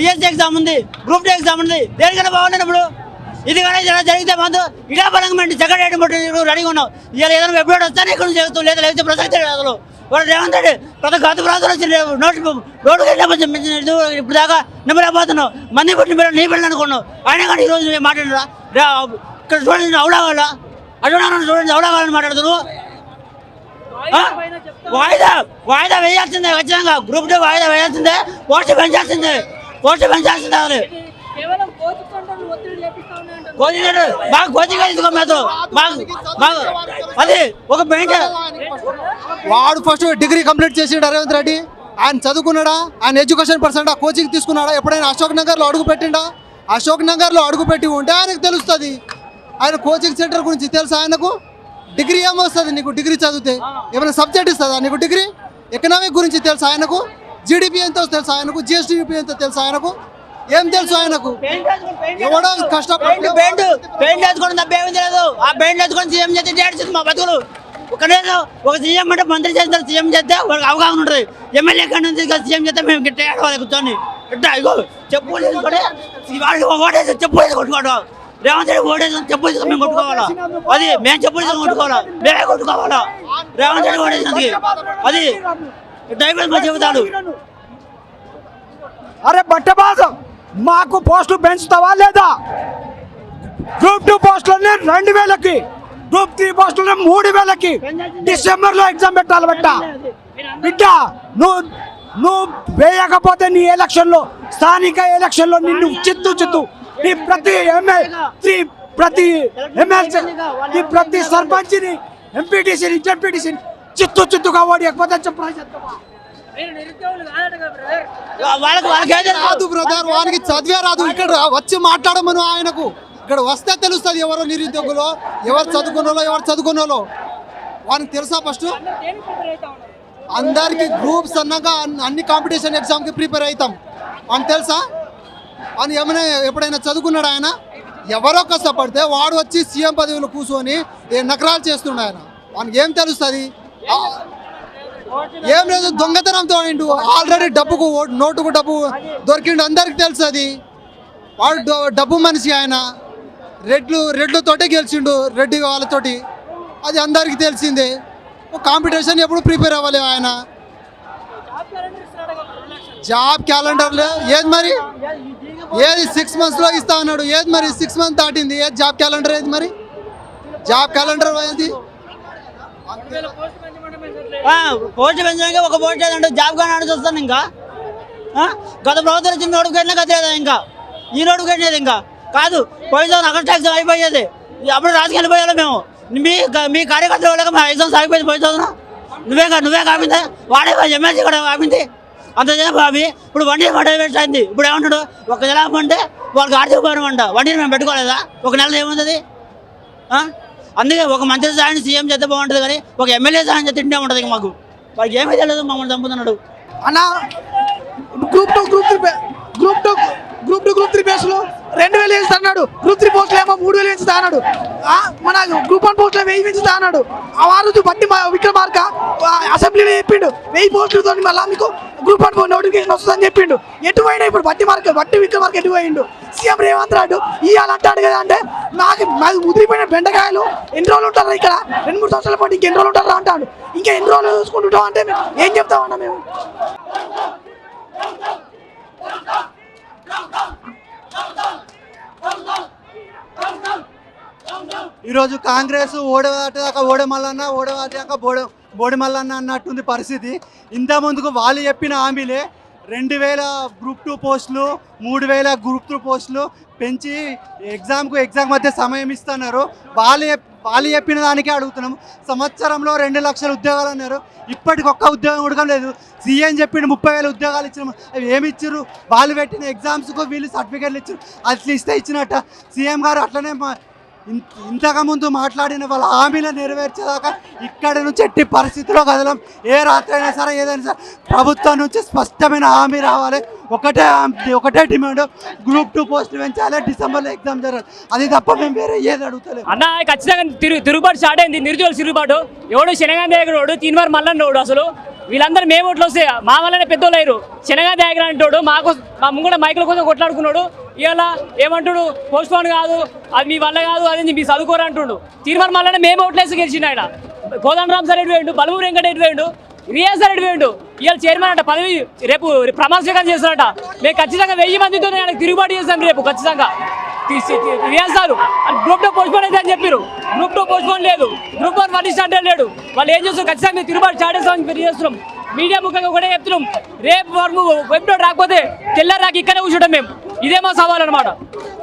DSC exam ఉంది group D exam ఉంది. దేనికైనా బాగుండదు ఇప్పుడు? ఇది కానీ ఇలా జరిగితే మాతో ఇలా బలంగా సెకండ్ పట్టి రెడీగా ఉన్నాం. ఇలా ఏదైనా ఎప్పుడు వస్తానే ఇక్కడ చేస్తాం లేదా లేకపోతే ప్రసక్తి అసలు. వాడు రేవంత్ రెడ్డి ప్రతి గత రాజులు వచ్చి నోటి రోడ్డు ఇప్పుడు దాకా నిమ్మలేకపోతున్నావు మంది పుట్టిన పిల్లలు నీ పిల్లలు అనుకున్నావు. అయినా కానీ ఈరోజు నువ్వు మాట్లాడరా? ఇక్కడ చూడండి అవలా వాళ్ళ? అటువంటి చూడండి అవలా వాళ్ళని మాట్లాడుతున్నావు? వాయిదా వాయిదా వేయాల్సిందే ఖచ్చితంగా. గ్రూప్ డే వాయిదా వేయాల్సిందే పోస్ట్ పెంచాల్సిందే. పోస్ట్ పెంచాల్సిందే కోచింగ్ సెంటర్ బాగా కోచింగ్ తీసుకో మేము బాగా బాగా అది ఒక పెయింట్ వాడు ఫస్ట్ డిగ్రీ కంప్లీట్ చేసిండు రేవంత్ రెడ్డి. ఆయన చదువుకున్నాడా? ఆయన ఎడ్యుకేషన్ పర్సెంట్ కోచింగ్ తీసుకున్నాడా? ఎప్పుడైనా అశోక్ నగర్లో అడుగు పెట్టిండా? అశోక్ నగర్లో అడుగు పెట్టి ఉంటే ఆయనకు తెలుస్తుంది. ఆయన కోచింగ్ సెంటర్ గురించి తెలుసా ఆయనకు? డిగ్రీ ఏమొస్తుంది నీకు? డిగ్రీ చదివితే. ఏమైనా సబ్జెక్ట్ ఇస్తుందా నీకు డిగ్రీ? ఎకనామిక్ గురించి తెలుసా ఆయనకు? జీడిపి ఎంతో తెలుసా ఆయనకు? జిఎస్డిపి ఎంతో తెలుసా ఆయనకు? ఏం తెలుసు ఆయనకు? ఎవడో కష్టపడి పెయింట్ పెయింట్ వేసుకోవడం తప్ప ఏమీ తెలియదు. ఆ పెయింట్ వేసుకొని సీఎం చేస్తే మా బతుకులు. ఒక ఒక సీఎం అంటే మంత్రి చేస్తారు సీఎం చేస్తే వాళ్ళకి అవగాహన ఉంటుంది. ఎమ్మెల్యే కాడ నుంచి సీఎం చేస్తే మేము గిట్ట ఏడవాలి కూర్చొని ఇట్ట ఇగో చెప్పు వాళ్ళకి ఓటేసి చెప్పు వేసి కొట్టుకోవడం. రేవంత్ రెడ్డి ఓటేసి చెప్పు మేము కొట్టుకోవాలా? అది మేము చెప్పు కొట్టుకోవాలా? మేమే కొట్టుకోవాలా? రేవంత్ రెడ్డి ఓటేసినందుకు అది చెబుతాడు. అరే బట్టబాజ మాకు పోస్టులు పెంచుతావా లేదా? గ్రూప్ టూ పోస్టులని రెండు వేలకి గ్రూప్ త్రీ పోస్టులు మూడు వేలకి డిసెంబర్లో ఎగ్జామ్ పెట్టాలి బట్ట. బిడ్డ నువ్వు నువ్వు వేయకపోతే నీ ఎలక్షన్లో స్థానిక ఎలక్షన్లో నిన్ను చిత్తు చిత్తు. నీ ప్రతి ఎమ్మెల్యే ప్రతి ఎమ్మెల్సీ నీ ప్రతి సర్పంచ్ని ఎంపీటీసీని జడ్పీటీసీని చిత్తు చిత్తుగా వాళ్ళకి వాళ్ళకి ఏదైనా రాదు బ్రదర్ వానికి చదివే రాదు. ఇక్కడ రా- వచ్చి మాట్లాడమను ఆయనకు. ఇక్కడ వస్తే తెలుస్తుంది ఎవరు నిరుద్యోగులు ఎవరు చదువుకున్నోలో ఎవరు చదువుకున్నోలో. వానికి తెలుసా ఫస్ట్ అందరికి గ్రూప్స్ అన్నాక అన్ని- కాంపిటీషన్ ఎగ్జామ్కి ప్రిపేర్ అవుతాం. అని తెలుసా? అని ఏమైనా ఎప్పుడైనా చదువుకున్నాడు ఆయన? ఎవరో కష్టపడితే వాడు వచ్చి సీఎం పదవిలో కూర్చొని ఏ నకరాలు చేస్తుండే ఆయన. వానికి ఏం తెలుస్తుంది? ఏం లేదు దొంగతనంతో ఆల్రెడీ డబ్బుకు ఓ- నోటుకు డబ్బు దొరికిండు. అందరికి తెలుసు అది. వాడు డబ్బు మనిషి ఆయన. రెడ్లు రెడ్లతోటే గెలిచిండు రెడ్డి వాళ్ళతోటి. అది అందరికి తెలిసిందే. కాంపిటీషన్ ఎప్పుడు ప్రిపేర్ అవ్వాలి ఆయన. జాబ్ క్యాలెండర్లో ఏది మరి? ఏది సిక్స్ మంత్స్లో ఇస్తా అన్నాడు. ఏది మరి? సిక్స్ మంత్ దాటింది. ఏది జాబ్ క్యాలెండర్ ఏది మరి? జాబ్ క్యాలెండర్ ఏది? పోస్ట్ పెంచడానికి ఒక పోస్ట్ ఏదంటే జాబ్ కానీ ఆడి చూస్తాను ఇంకా. గత ప్రభుత్వం ఇచ్చిన నోటిఫికేషన్ కట్టేదా ఇంకా? ఈ నోటిఫికేషన్ లేదు ఇంకా. కాదు పోయిన అగస్ట్ ఎగ్జామ్ అయిపోయేది. అప్పుడు రాజకీయాలు వెళ్ళిపోయాలి మేము. మీ మీ కార్యకర్తల వాళ్ళకి మా ఎగ్జామ్స్ ఆగిపోయింది పోయిన నువ్వే నువ్వే కాపింది. వాడే ఎమ్మెల్సీ కూడా కాపింది. అంత బాబీ ఇప్పుడు వండి వంట వేస్ట్ అయింది. ఇప్పుడు ఏమంటాడు? ఒక నెల అంటే వాళ్ళకి ఆర్థిక భారం అంట. వండిని మేము పెట్టుకోలేదా? ఒక నెల ఏముంది అందుకే ఒక మంత్రి సాయం సీఎం చేస్తే బాగుంటుంది కానీ ఒక ఎమ్మెల్యే సాయం చేస్తే తింటే ఉంటుంది మాకు. వాడికి ఏమీ తెలియదు మమ్మల్ని చంపుతున్నాడు. అన్న group two group three group two group two group three బేస్లో రెండు వేలు వేస్తా అన్నాడు. గ్రూప్ త్రీ పోస్టులు ఏమో మూడు వేలు వేస్తా అన్నాడు. ఆ, మన గ్రూప్ వన్ పోస్టులు వెయ్యి పెంచుతా అన్నాడు. ఆ వారు బట్టి మా విక్రమార్క అసెంబ్లీలో చెప్పిండు. వెయ్యి పోస్టులతో మళ్ళీ మీకు గ్రూప్ వన్ నోటిఫికేషన్ వస్తుందని చెప్పిండు. ఎటు పోయినా ఇప్పుడు బట్టి మార్క బట్టి విక్రమార్క ఎటు పోయిండు? సీఎం రేవంత్ రాడు ఇవాళ అంటాడు కదా అంటే మాది మాకు ముదిరిపోయిన బెండకాయలు. ఎన్ని రోజులు ఉంటారు ఇక్కడ? రెండు మూడు సంవత్సరాల పాటు ఇంకెన్ని రోజులు ఉంటారా అంటాడు. ఇంకా ఎన్ని రోజులు చూసుకుంటుంటాం అంటే మేము ఏం చెప్తామన్నా మేము? ఈరోజు కాంగ్రెస్ ఓడదాకా ఓడమల్లన్న ఓడదాకా బోడ బోడిమల్లన్న అన్నట్టుంది పరిస్థితి. ఇంత ముందుకు వాళ్ళు చెప్పిన హామీలే రెండు వేల గ్రూప్ టూ పోస్టులు మూడు వేల గ్రూప్ టూ పోస్టులు పెంచి ఎగ్జామ్కు ఎగ్జామ్ మధ్య సమయం ఇస్తున్నారు. వాళ్ళు వాళ్ళు చెప్పిన దానికే అడుగుతున్నాం సంవత్సరంలో రెండు లక్షల ఉద్యోగాలు అన్నారు. ఇప్పటికి ఒక్క ఉద్యోగం ఉడకం లేదు. సీఎం చెప్పిన ముప్పై వేల ఉద్యోగాలు ఇచ్చినాము. అవి ఏమి ఇచ్చారు వాళ్ళు పెట్టిన ఎగ్జామ్స్కు వీళ్ళు సర్టిఫికేట్లు ఇచ్చారు అట్లా ఇస్తే ఇచ్చినట్ట. సీఎం గారు అట్లనే మా- ఇంతకుముందు మాట్లాడిన వాళ్ళ హామీలు నెరవేర్చేదాకా ఇక్కడ నుంచి ఎట్టి పరిస్థితిలో కదలం. ఏ రాత్రి అయినా సరే ఏదైనా సరే ప్రభుత్వం నుంచి స్పష్టమైన హామీ రావాలి. ఒకటే ఒకటే డిమాండ్. గ్రూప్ టూ పోస్ట్ పెంచాలి. డిసెంబర్లో ఎగ్జామ్ జరగాలి. అది తప్ప మేము వేరే ఏది అడుగుతలేదు అన్న ఖచ్చితంగా తిరుగు తిరుగుబాటు స్టార్ట్ అయింది. నిరుద్యోగుల తిరుగుబాటు. ఎవడు శనగాన్ దగ్గరోడు తీన్మార్ మల్లన్నోడు అసలు. వీళ్ళందరూ మేము ఓట్లు వస్తే మా వల్లనే పెద్దోళ్ళు అయ్యారు. శనగా దగ్గర అంటాడు. మాకు మా ముంగడ మైకుల కోసం కొట్లాడుకున్నాడు. ఇవాళ ఏమంటుడు? పోస్ట్పోన్ కాదు. అది మీ వల్ల కాదు అది మీ చదువుకోరు అంటుండు. తీర్మార్ మళ్ళీ మేము ఓట్లేసి గెలిచిండు ఆయన. కోదండరామ్ సార్ ఎటు వేయండు బలమూరు వెంకట ఎటు వేయండు రియాజ్ సార్ ఎటు వేయండు ఇవాళ చైర్మన్ అంట పదవి రేపు ప్రమాణ స్వీకారం చేస్తారట మేము ఖచ్చితంగా వెయ్యి మందితో ఆయనకు తిరుగుబాటు చేస్తాం రేపు ఖచ్చితంగా. వేస్తారు గ్రూప్ టూ పోస్ట్పోన్ అయితే అని చెప్పారు గ్రూప్ టూ పోస్ట్పోన్ లేదు. గ్రూప్ వన్ వన్ అంటే లేడు. వాళ్ళు ఏం చేస్తారు ఖచ్చితంగా మేము తిరుగుబాటు చాటేస్తామని మీరు చేస్తున్నాం. మీడియా ముఖ్యంగా ఒకటే చెప్తున్నాం. రేపు వరకు వెబ్ రాకపోతే తెల్లారి రాక ఇక్కడే కూర్చోడం మేము. ఇదే మా సవాల్ అనమాట